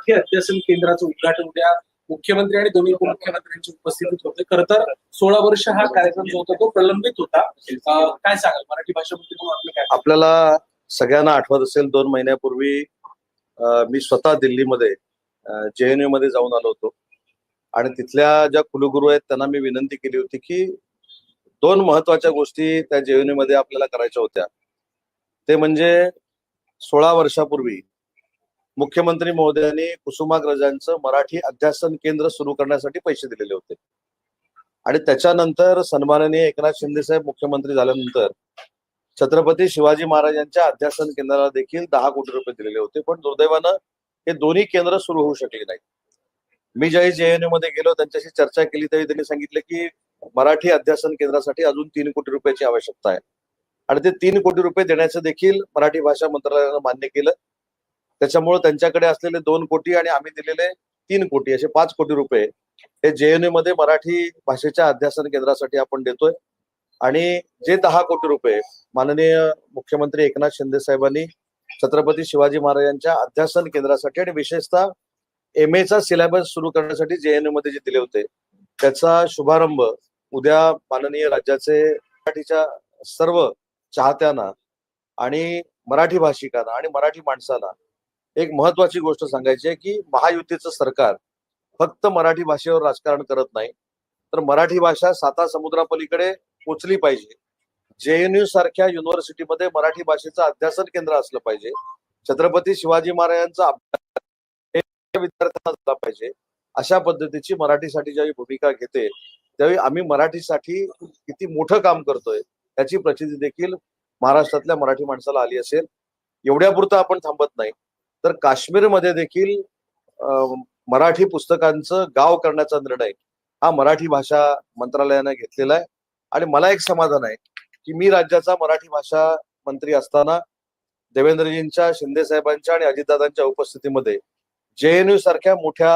मराठी अध्यासन केंद्राचं उद्घाटन उद्या मुख्यमंत्री आणि दोन्ही उपमुख्यमंत्र्यांची उपस्थितीत होते. खर तर सोळा वर्ष हा कार्यक्रम जो होता तो प्रलंबित होता. काय सांगाल? मराठी भाषा म्हणून काय? आपल्याला सगळ्यांना आठवत असेल दोन महिन्यापूर्वी मी स्वतः दिल्लीमध्ये जेएनयू मध्ये जाऊन आलो होतो. आणि तिथल्या ज्या कुलगुरू आहेत त्यांना मी विनंती केली होती की दोन महत्त्वाच्या गोष्टी त्या जेएनयू मध्ये आपल्याला करायच्या होत्या. ते म्हणजे सोळा वर्षापूर्वी मुख्यमंत्री महोदयांनी कुसुमाग्रजांचं मराठी अध्यासन केंद्र सुरू करण्यासाठी पैसे दिलेले होते. आणि त्याच्यानंतर सन्माननीय एकनाथ शिंदे साहेब मुख्यमंत्री झाल्यानंतर छत्रपती शिवाजी महाराजांच्या अध्यासन केंद्राला देखील दहा कोटी रुपये दिलेले होते. पण दुर्दैवानं हे दोन्ही केंद्र सुरू होऊ शकले नाही मी ज्यावेळी जेएनयू मध्ये गेलो त्यांच्याशी चर्चा केली त्यावेळी त्यांनी सांगितलं की मराठी अध्यासन केंद्रासाठी अजून तीन कोटी रुपयाची आवश्यकता आहे. आणि ते तीन कोटी रुपये देण्याचं देखील मराठी भाषा मंत्रालयानं मान्य केलं. त्याच्यामुळे त्यांच्याकडे असलेले दोन कोटी आणि आम्ही दिलेले तीन कोटी असे पाच कोटी रुपये हे जेएनयू मध्ये मराठी भाषेच्या अध्यासन केंद्रासाठी आपण देतोय. आणि जे दहा कोटी रुपये माननीय मुख्यमंत्री एकनाथ शिंदे साहेबांनी छत्रपती शिवाजी महाराजांच्या अध्यासन केंद्रासाठी आणि विशेषतः एम चा सिलेबस सुरू करण्यासाठी जेएनयू मध्ये जे दिले होते त्याचा शुभारंभ उद्या माननीय राज्याचे मराठीच्या सर्व चाहत्यांना आणि मराठी भाषिकांना आणि मराठी माणसाला एक महत्वाची गोष्ट सांगायची आहे की महायुतीचं सरकार फक्त मराठी भाषेवर राजकारण करत नाही तर मराठी भाषा साता समुद्रापलीकडे पोचली पाहिजे. जेएनयू सारख्या युनिव्हर्सिटीमध्ये मराठी भाषेचं अध्यासन केंद्र असलं पाहिजे. छत्रपती शिवाजी महाराजांचा अभ्यास विद्यार्थ्यांना झाला पाहिजे. अशा पद्धतीची मराठीसाठी ज्यावेळी भूमिका घेते त्यावेळी आम्ही मराठीसाठी किती मोठं काम करतोय याची प्रचिती देखील महाराष्ट्रातल्या मराठी माणसाला आली असेल. एवढ्यापुरतं आपण थांबत नाही. तर काश्मीरमध्ये देखील मराठी पुस्तकांचं गाव करण्याचा निर्णय हा मराठी भाषा मंत्रालयाने घेतलेला आहे. आणि मला एक समाधान आहे की मी राज्याचा मराठी भाषा मंत्री असताना देवेंद्रजींच्या शिंदे साहेबांच्या आणि अजितदादांच्या उपस्थितीमध्ये जेएनयू सारख्या मोठ्या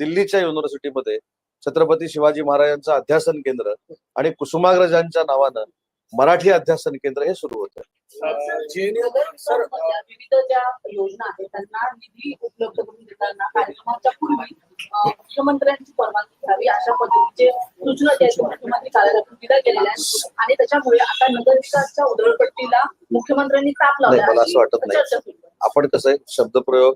दिल्लीच्या युनिव्हर्सिटीमध्ये छत्रपती शिवाजी महाराजांचं अध्यासन केंद्र आणि कुसुमाग्रजांच्या नावानं मराठी अध्यासन केंद्र हे सुरू होतं. विविध ज्या योजना आहेत त्यांना निधी उपलब्ध करून देताना कार्यक्रमाच्या पूर्वी मुख्यमंत्र्यांची परवानगी घ्यावी अशा पद्धतीचे सूचना ज्या आहेत त्या मुख्यमंत्री कार्यालयातून दिल्या गेलेल्या आहेत. आणि त्याच्यामुळे आता उधळपट्टीला मुख्यमंत्र्यांनी ताप लावला मला असं वाटत नाही. आपण कसं आहे शब्दप्रयोग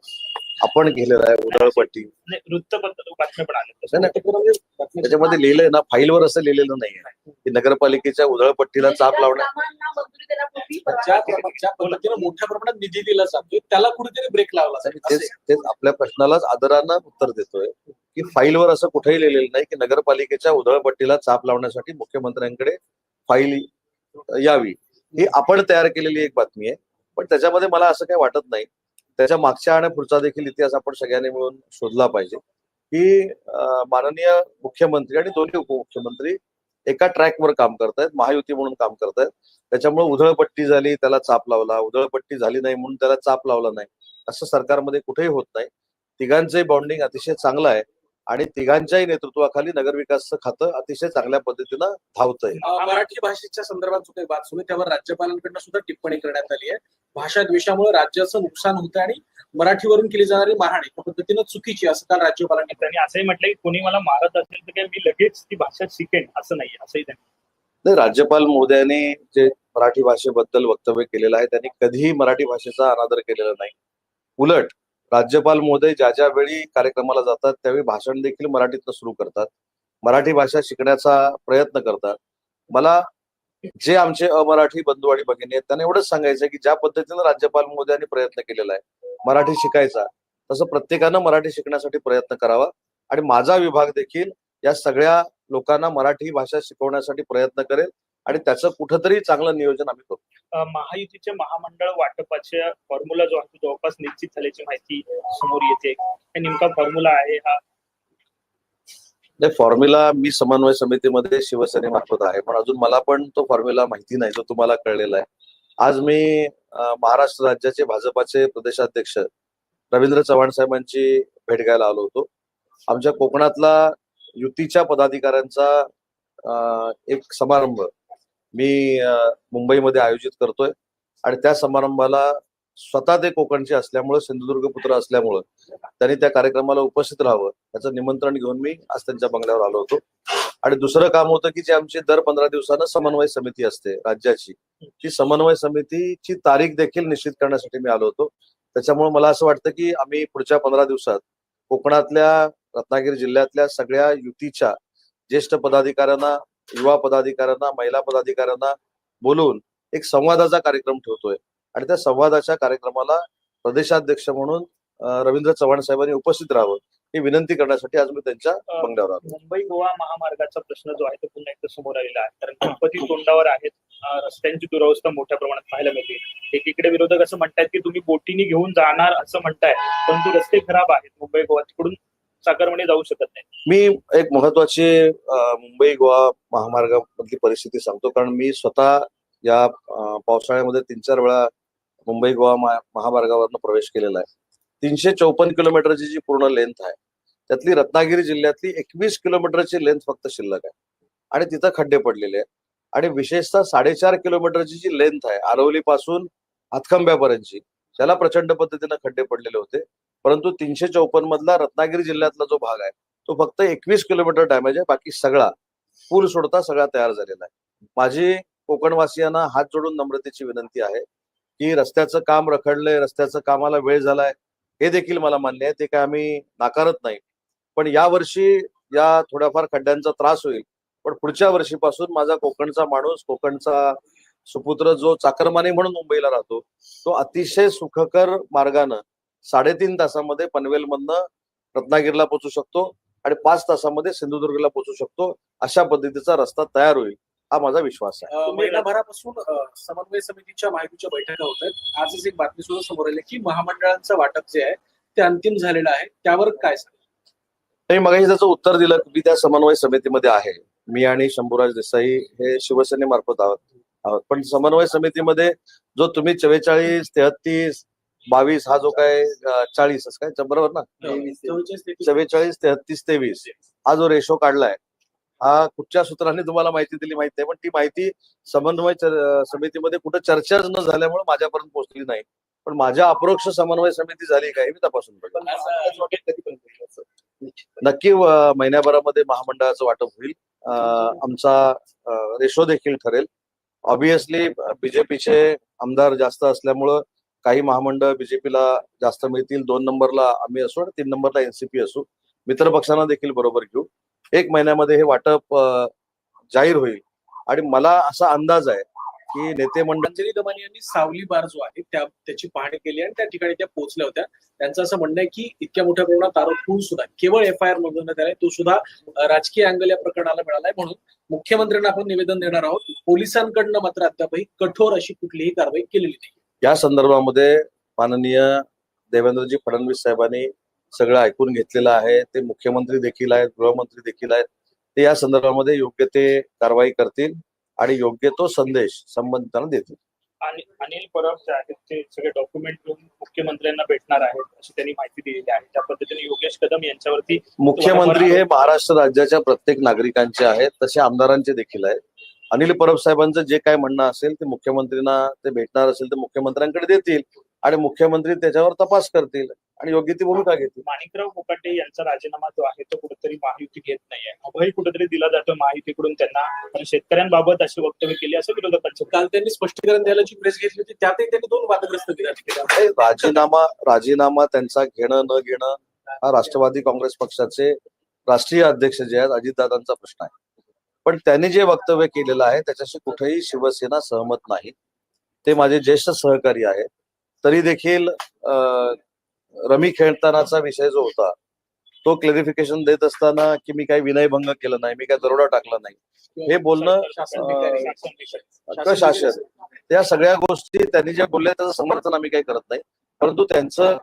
आपण केलेला आहे उधळपट्टी. नाही, वृत्तपत्र बातम्या पण आल्या नाही, नाही. त्याच्यामध्ये लिहिलंय ना फाईलवर असं लिहिलेलं नाहीये. की नगरपालिकेच्या उधळपट्टीला चाप लावण्या कामांना मंजुरी देण्यापूर्वी ज्या परवानगी ज्या पद्धतीनं मोठ्या प्रमाणात निधी दिला जातोय त्याला कुठेतरी ब्रेक लावला आणि जाईल तेच तेच आपल्या प्रश्नालाच आदरानं उत्तर देतोय की फाईलवर असं कुठेही लिहिलेलं नाही की नगरपालिकेच्या उधळपट्टीला चाप लावण्यासाठी मुख्यमंत्र्यांकडे फाईल यावी. ही आपण तयार केलेली एक बातमी आहे. पण त्याच्यामध्ये मला असं काही वाटत नाही त्याच्या मागच्या आणि पुढचा देखील इतिहास आपण सगळ्यांनी मिळून शोधला पाहिजे. की माननीय मुख्यमंत्री आणि दोन्ही उपमुख्यमंत्री एका ट्रॅकवर काम करतायत महायुती म्हणून काम करतायत. त्याच्यामुळे उधळपट्टी झाली त्याला चाप लावला. उधळपट्टी झाली नाही म्हणून त्याला चाप लावला नाही. असं सरकारमध्ये कुठेही होत नाही. तिघांचंही बॉन्डिंग अतिशय चांगलं आहे. आणि तिघांच्याही नेतृत्वाखाली नगरविकासचं खातं अतिशय चांगल्या पद्धतीनं धावतंय. अं, मराठी भाषेच्या संदर्भात जो काही बात सुरू आहे. त्यावर राज्यपालांकडनं सुद्धा टिप्पणी करण्यात आली आहे. भाषा द्वेषामुळे राज्याचं नुकसान होतं आणि मराठीवरून केली जाणारी मारहाण एका पद्धतीनं चुकीची आहे, असं काल राज्यपालांनी त्यांनी असंही म्हटलं की कोणी मला मारत असेल तर काय मी लगेच ती भाषा शिकेन असं नाही असंही त्यांनी नाही राज्यपाल महोदयांनी जे मराठी भाषेबद्दल वक्तव्य केलेलं आहे त्यांनी कधीही मराठी भाषेचा अनादर केलेला नाही. उलट राज्यपाल महोदय ज्या ज्या वेळी कार्यक्रमाला जातात त्यावेळी भाषण देखील मराठीतनं सुरू करतात. मराठी भाषा शिकण्याचा प्रयत्न करतात. मला जे आमचे अमराठी बंधू आणि भगिनी आहेत त्यांना एवढंच सांगायचं की ज्या पद्धतीनं राज्यपाल महोदयांनी प्रयत्न केलेला आहे मराठी शिकायचा तसं प्रत्येकानं मराठी शिकण्यासाठी प्रयत्न करावा. आणि माझा विभाग देखील या सगळ्या लोकांना मराठी भाषा शिकवण्यासाठी प्रयत्न करेल आणि त्याचं कुठंतरी चांगलं नियोजन आम्ही करू. महायुतीचे महामंडळ वाटपाच्या फॉर्म्युला जो आहे जवळपास निश्चित झाल्याची माहिती समोर येते. नेमका फॉर्म्युला आहे हा. नाही फॉर्म्युला मी समन्वय समितीमध्ये शिवसेनेमार्फत आहे पण अजून मला पण तो फॉर्म्युला माहिती नाही तो तुम्हाला कळलेला आहे. आज मी महाराष्ट्र राज्याचे भाजपाचे प्रदेशाध्यक्ष रवींद्र चव्हाण साहेबांची भेट घ्यायला आलो होतो. आमच्या कोकणातला युतीच्या पदाधिकाऱ्यांचा एक समारंभ मी मुंबईमध्ये आयोजित करतोय आणि त्या समारंभाला स्वतः ते कोकणचे असल्यामुळे सिंधुदुर्ग पुत्र असल्यामुळं त्यांनी त्या कार्यक्रमाला उपस्थित राहावं याचं निमंत्रण घेऊन मी आज त्यांच्या बंगल्यावर आलो होतो. आणि दुसरं काम होतं की जे आमची दर पंधरा दिवसानं समन्वय समिती असते राज्याची ती समन्वय समितीची तारीख देखील निश्चित करण्यासाठी मी आलो होतो. त्याच्यामुळे मला असं वाटतं की आम्ही पुढच्या पंधरा दिवसात कोकणातल्या रत्नागिरी जिल्ह्यातल्या सगळ्या युतीच्या ज्येष्ठ पदाधिकाऱ्यांना युवा पदाधिकाऱ्यांना महिला पदाधिकाऱ्यांना बोलवून एक संवादाचा कार्यक्रम ठेवतोय. आणि त्या संवादाच्या कार्यक्रमाला प्रदेशाध्यक्ष म्हणून रवींद्र चव्हाण साहेबांनी उपस्थित राहावं ही विनंती करण्यासाठी आज मी त्यांच्या बंगल्यावर आलो. मुंबई गोवा महामार्गाचा प्रश्न जो आहे तो पुन्हा एकदा समोर आलेला आहे. कारण गणपती तोंडावर आहेत रस्त्यांची दुरवस्था मोठ्या प्रमाणात पाहायला मिळते. एकीकडे विरोधक असं म्हणतायत की तुम्ही बोटीने घेऊन जाणार असं म्हणताय परंतु रस्ते खराब आहेत. मुंबई गोवा तिकडून सागरमणी जाऊ शकत नाही. मी एक महत्वाची मुंबई गोवा महामार्गामधली परिस्थिती सांगतो. कारण मी स्वतः या पावसाळ्यामध्ये तीन चार वेळा मुंबई गोवा महामार्गावरनं प्रवेश केलेला आहे. तीनशे चौपन्न किलोमीटरची जी पूर्ण लेंथ आहे त्यातली रत्नागिरी जिल्ह्यातली एकवीस किलोमीटरची लेंथ फक्त शिल्लक आहे. आणि तिथं खड्डे पडलेले आहेत. आणि विशेषतः साडेचार किलोमीटरची जी लेंथ आहे आरवली पासून हातखंब्यापर्यंतची त्याला प्रचंड पद्धतीनं खड्डे पडलेले होते. परंतु तीनशे चौपन्न मधला रत्नागिरी जिल्ह्यातला जो भाग आहे तो फक्त एकवीस किलोमीटर डॅमेज आहे बाकी सगळा पूल सोडता सगळा तयार झालेला आहे. माझी कोकणवासियांना हात जोडून नम्रतेची विनंती आहे की रस्त्याचं काम रखडलंय रस्त्याचं कामाला वेळ झालाय हे देखील मला मान्य आहे ते काय आम्ही नाकारत नाही. पण या वर्षी या थोड्याफार खड्ड्यांचा त्रास होईल पण पुढच्या वर्षीपासून माझा कोकणचा माणूस कोकणचा सुपुत्र जो चाकरमानी म्हणून मुंबईला राहतो तो अतिशय सुखकर मार्गानं साडेतीन तासामध्ये पनवेलमधनं रत्नागिरीला पोहोचू शकतो आणि पाच तासामध्ये सिंधुदुर्गला पोहोचू शकतो. अशा पद्धतीचा रस्ता तयार होईल हा माझा विश्वास आहे. महिनाभरापासून समन्वय समितीच्या माहितीच्या बैठका होत आहेत. आजच एक बातमी सुद्धा समोर आली की महामंडळांचं वाटप जे आहे ते अंतिम झालेलं आहे. त्यावर काय? नाही मग त्याचं उत्तर दिलं मी त्या समन्वय समितीमध्ये आहे. मी आणि शंभूराज देसाई हे शिवसेनेमार्फत आहोत. आहोत. पण समन्वय समितीमध्ये जो तुम्ही चव्वेचाळीस तेहतीस बावीस हा जो काय चाळीस असं काय? बरोबर ना? चव्वेचाळीस तेहतीस. चव्वेचाळीस तेहतीस तेवीस. हा जो रेशो काढलाय हा कुठच्या सूत्रांनी तुम्हाला माहिती दिली? माहिती आहे पण ती माहिती समन्वय समितीमध्ये कुठं चर्चाच न झाल्यामुळे माझ्यापर्यंत पोहोचली नाही. पण माझ्या अप्रोक्ष समन्वय समिती झाली काय मी तपासून. नक्की महिन्याभरामध्ये महामंडळाचं वाटप होईल. आमचा रेशो देखील ठरेल. ऑब्विसली बीजेपीचे आमदार जास्त असल्यामुळं काही महामंडळ बीजेपीला जास्त मिळतील दोन नंबरला आम्ही असू आणि तीन नंबरला एनसीपी असू. मित्र पक्षांना देखील बरोबर घेऊ. एक महिन्यामध्ये हे वाटप जाहीर होईल. आणि मला असा अंदाज आहे की नेते मंडळ अंजली दमानी यांनी सावली बार जो आहे त्या त्याची पाहणी केली आणि त्या ठिकाणी त्या पोहोचल्या होत्या. त्यांचं असं म्हणणं आहे की इतक्या मोठ्या प्रमाणात आरोप होऊन सुद्धा केवळ एफ आय आर नोंदवण्यात आलाय तो सुद्धा राजकीय अँगल या प्रकरणाला मिळालाय. म्हणून मुख्यमंत्र्यांना आपण निवेदन देणार आहोत पोलिसांकडनं मात्र अद्यापही कठोर अशी कुठलीही कारवाई केलेली नाही. या संदर्भामध्ये माननीय देवेंद्रजी फडणवीस साहेबांनी सगळं ऐकून घेतलेलं आहे. ते मुख्यमंत्री देखील आहेत गृहमंत्री देखील आहेत. ते या संदर्भामध्ये योग्य ते कारवाई करतील आणि योग्य तो संदेश संबंधितांना देतील. आणि अनिल परब जे आहेत ते सगळे डॉक्युमेंट घेऊन मुख्यमंत्र्यांना भेटणार आहेत अशी त्यांनी माहिती दिलेली आहे. त्या पद्धतीने योगेश कदम यांच्यावरती मुख्यमंत्री हे महाराष्ट्र राज्याच्या प्रत्येक नागरिकांचे आहेत तसे आमदारांचे देखील आहेत. अनिल परब साहेबांचं जे काय म्हणणं असेल ते मुख्यमंत्र्यांना ते भेटणार असेल तर मुख्यमंत्र्यांकडे देतील आणि मुख्यमंत्री त्याच्यावर तपास करतील आणि योग्य ती भूमिका घेतील. माणिकराव कोकाटे यांचा राजीनामा जो आहे तो कुठेतरी महायुती घेत नाहीये. अभय कुठेतरी दिला जातो महायुतीकडून त्यांना. पण शेतकऱ्यांबाबत अशी वक्तव्य केली असं विरोधकांचं काल त्यांनी स्पष्टीकरण द्यायला जी प्रेस घेतली होती त्यातही त्यांनी दोन वादग्रस्त केले हे राजीनामा राजीनामा त्यांचा घेणं न घेणं हा राष्ट्रवादी काँग्रेस पक्षाचे राष्ट्रीय अध्यक्ष जे आहेत अजितदादांचा प्रश्न आहे. पण त्यांनी जे वक्तव्य केलेलं आहे त्याच्याशी कुठेही शिवसेना सहमत नाही. ते माझे ज्येष्ठ सहकारी आहेत. तरी देखील रमी खेळतानाचा विषय जो होता तो क्लॅरिफिकेशन देत असताना की मी काही विनयभंग केलं नाही मी काही दरोडा टाकला नाही. हे बोलणं शासन त्या सगळ्या गोष्टी त्यांनी ज्या बोलल्या त्याचं समर्थन आम्ही काही करत नाही. परंतु त्यांचं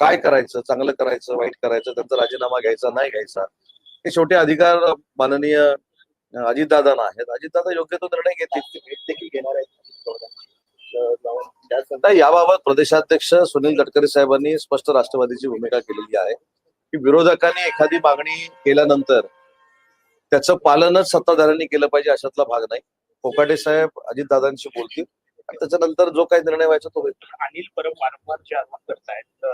काय करायचं चांगलं करायचं वाईट करायचं त्यांचा राजीनामा घ्यायचा नाही घ्यायचा हे शेवटी अधिकार माननीय अजितदादांना आहेत. अजितदादा योग्य तो निर्णय घेतील. देखील घेणार आहेत. नाही, याबाबत प्रदेशाध्यक्ष सुनील तटकरे साहेबांनी स्पष्ट राष्ट्रवादीची भूमिका केलेली आहे. की विरोधकांनी एखादी मागणी केल्यानंतर त्याचं पालनच सत्ताधाऱ्यांनी केलं पाहिजे अशातला भाग नाही. कोकाटे साहेब अजितदादांशी बोलतील. आणि त्याच्यानंतर जो काही निर्णय व्हायचा तो होईल. अनिल परब वारंवार जे आरोप करतायत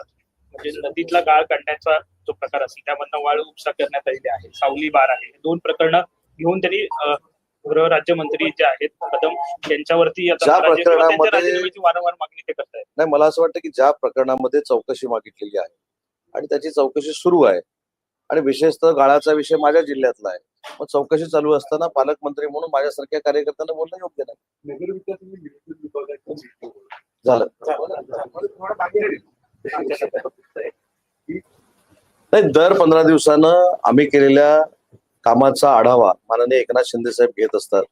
म्हणजे नदीतला गाळ काढण्याचा जो प्रकार असेल त्यामधनं वाळू उपसा करण्यात आलेली आहे सावली बार आहे. हे दोन प्रकरणं घेऊन त्यांनी गृह राज्यमंत्री जे आहेत कदम यांच्यावरती आता ज्या प्रकरणामध्ये- वारंवार मागणी ते करतायत. नाही मला असं वाटतं की ज्या प्रकरणामध्ये चौकशी मागितलेली आहे आणि त्याची चौकशी सुरू आहे आणि विशेषतः गाळाचा विषय माझ्या जिल्ह्यातला आहे मग चौकशी चालू असताना पालकमंत्री म्हणून माझ्यासारख्या कार्यकर्त्यांना बोलणं योग्य नाही. झालं. नाही दर पंधरा दिवसानं आम्ही केलेल्या कामाचा आढावा माननीय एकनाथ शिंदे साहेब घेत असतात.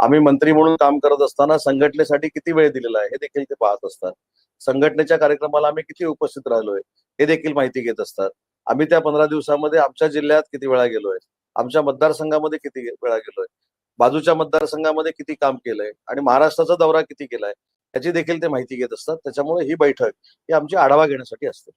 आम्ही मंत्री म्हणून काम करत असताना संघटनेसाठी किती वेळ दिलेला आहे हे देखील ते पाहत असतात. संघटनेच्या कार्यक्रमाला आम्ही किती उपस्थित राहिलोय हे देखील माहिती घेत असतात. आम्ही त्या पंधरा दिवसामध्ये आमच्या जिल्ह्यात किती वेळा गेलोय आमच्या मतदारसंघामध्ये किती वेळा गेलोय बाजूच्या मतदारसंघामध्ये किती काम केलंय आणि महाराष्ट्राचा दौरा किती केलाय याची देखील ते माहिती घेत असतात. त्याच्यामुळे ही बैठक ही आमची आढावा घेण्यासाठी असते.